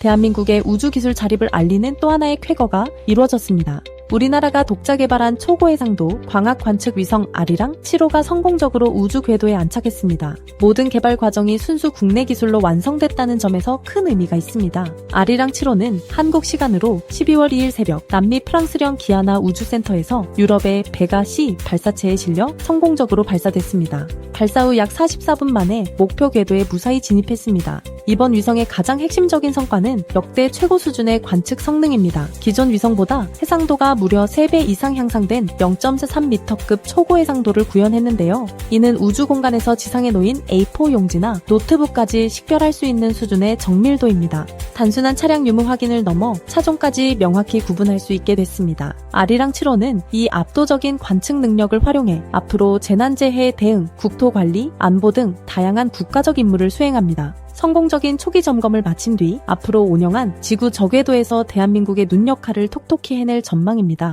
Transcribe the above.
대한민국의 우주기술 자립을 알리는 또 하나의 쾌거가 이루어졌습니다. 우리나라가 독자 개발한 초고해상도 광학 관측 위성 아리랑 7호가 성공적으로 우주 궤도에 안착했습니다. 모든 개발 과정이 순수 국내 기술로 완성됐다는 점에서 큰 의미가 있습니다. 아리랑 7호는 한국 시간으로 12월 2일 새벽 남미 프랑스령 기아나 우주센터에서 유럽의 베가 C 발사체에 실려 성공적으로 발사됐습니다. 발사 후 약 44분 만에 목표 궤도에 무사히 진입했습니다. 이번 위성의 가장 핵심적인 성과는 역대 최고 수준의 관측 성능입니다. 기존 위성보다 해상도가 무려 3배 이상 향상된 0.3m급 초고 해상도를 구현했는데요. 이는 우주 공간에서 지상에 놓인 A4 용지나 노트북까지 식별할 수 있는 수준의 정밀도입니다. 단순한 차량 유무 확인을 넘어 차종까지 명확히 구분할 수 있게 됐습니다. 아리랑 7호는 이 압도적인 관측 능력을 활용해 앞으로 재난재해 대응, 국토관리, 안보 등 다양한 국가적 임무를 수행합니다. 성공적인 초기 점검을 마친 뒤 앞으로 운영한 지구 저궤도에서 대한민국의 눈 역할을 톡톡히 해낼 전망입니다.